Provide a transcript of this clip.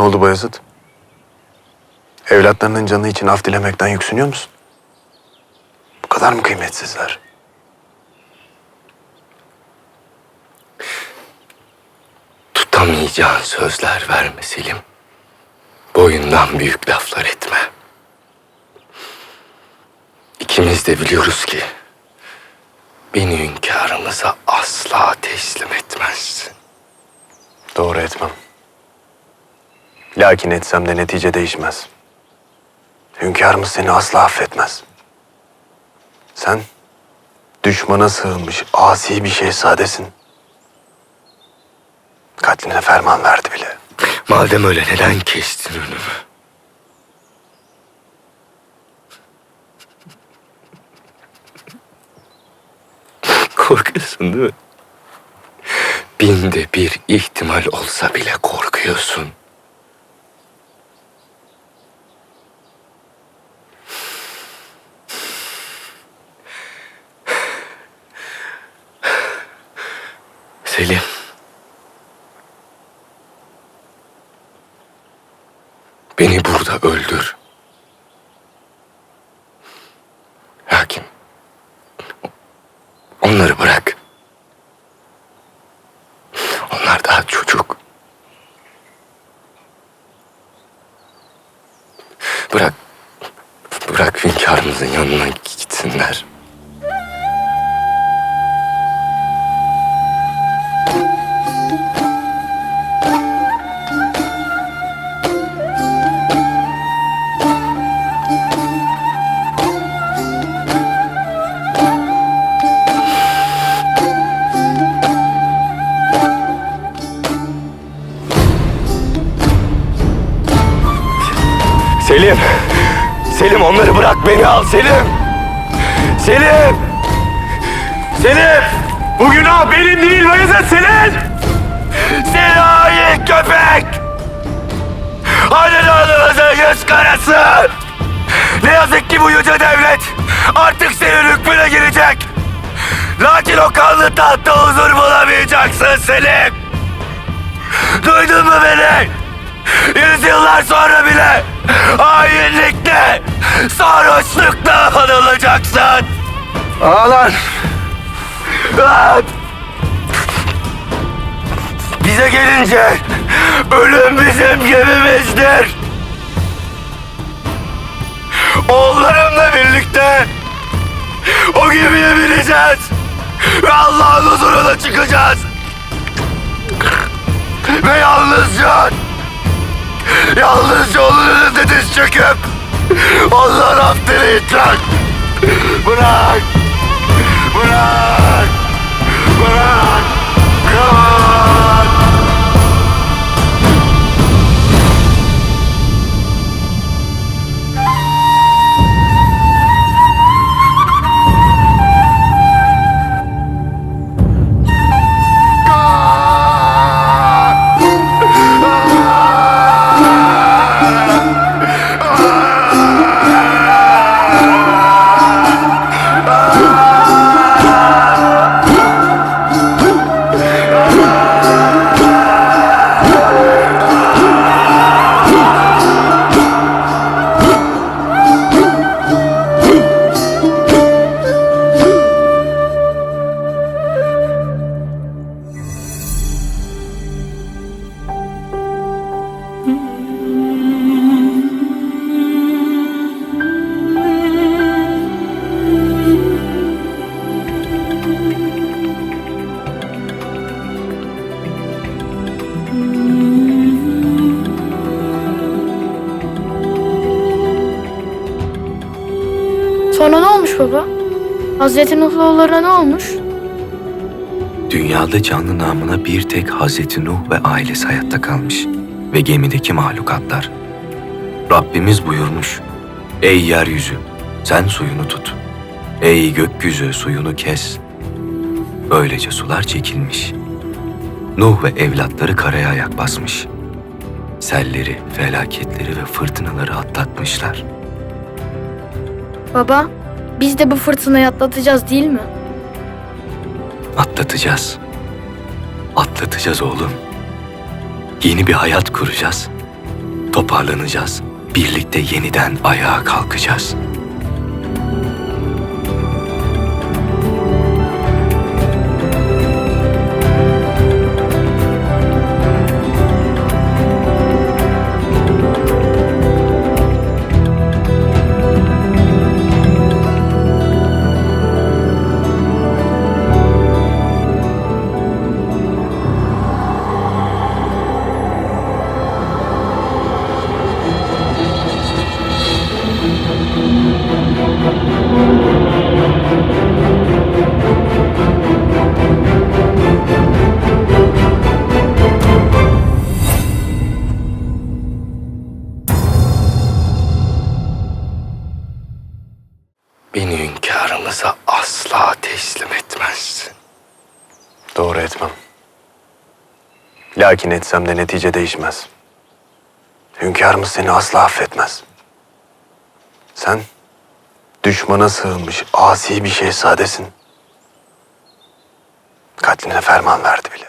Ne oldu Bayezid? Evlatlarının canı için af dilemekten yüksünüyor musun? Bu kadar mı kıymetsizler? Tutamayacağın sözler verme Selim. Boyundan büyük laflar etme. İkimiz de biliyoruz ki beni hünkârımıza asla teslim etmezsin. Doğru etmem. Lakin etsem de netice değişmez. Hünkârımız seni asla affetmez. Sen düşmana sığınmış asi bir şehzadesin. Katline ferman verdi bile. Madem öyle neden kestin önümü? Korkuyorsun değil mi? Binde bir ihtimal olsa bile korkuyorsun. Selim. Beni burada öldür. Hakim. Onları bırak. Onlar daha çocuk. Bırak. Bırak hünkârımızın yanına gitsinler. Selim onları bırak beni al Selim. Selim. Selim. Bu günah benim değil Bayezid senin. Seni ait köpek. Hanedanımızın yüz karası. Ne yazık ki bu yüce devlet artık senin hükmüne girecek. Lakin o kanlı tahtta huzur bulamayacaksın Selim. Duydun mu beni? Yüzyıllar sonra bile hainlikle, sarhoşlukla anılacaksın. Ağlan. Lan. Bize gelince ölüm bizim gemimizdir. Oğullarımla birlikte o gemiye bineceğiz. Ve Allah'ın huzuruna çıkacağız. Ve yalnızca Onun önünde diz çöküp af dileyecek. Bırak! Bırak! Bırak! Bırak! Baba? Hazreti Nuh'la ne olmuş? Dünyada canlı namına bir tek Hazreti Nuh ve ailesi hayatta kalmış ve gemideki mahlukatlar. Rabbimiz buyurmuş, Ey yeryüzü, sen suyunu tut. Ey gökyüzü, suyunu kes. Böylece sular çekilmiş. Nuh ve evlatları karaya ayak basmış. Selleri, felaketleri ve fırtınaları atlatmışlar. Baba, biz de bu fırtınayı atlatacağız değil mi? Atlatacağız. Atlatacağız oğlum. Yeni bir hayat kuracağız. Toparlanacağız. Birlikte yeniden ayağa kalkacağız. Teslim etmezsin. Doğru etmem. Lakin etsem de netice değişmez. Hünkârımız seni asla affetmez. Sen düşmana sığınmış asi bir şehzadesin. Katline ferman verdi bile.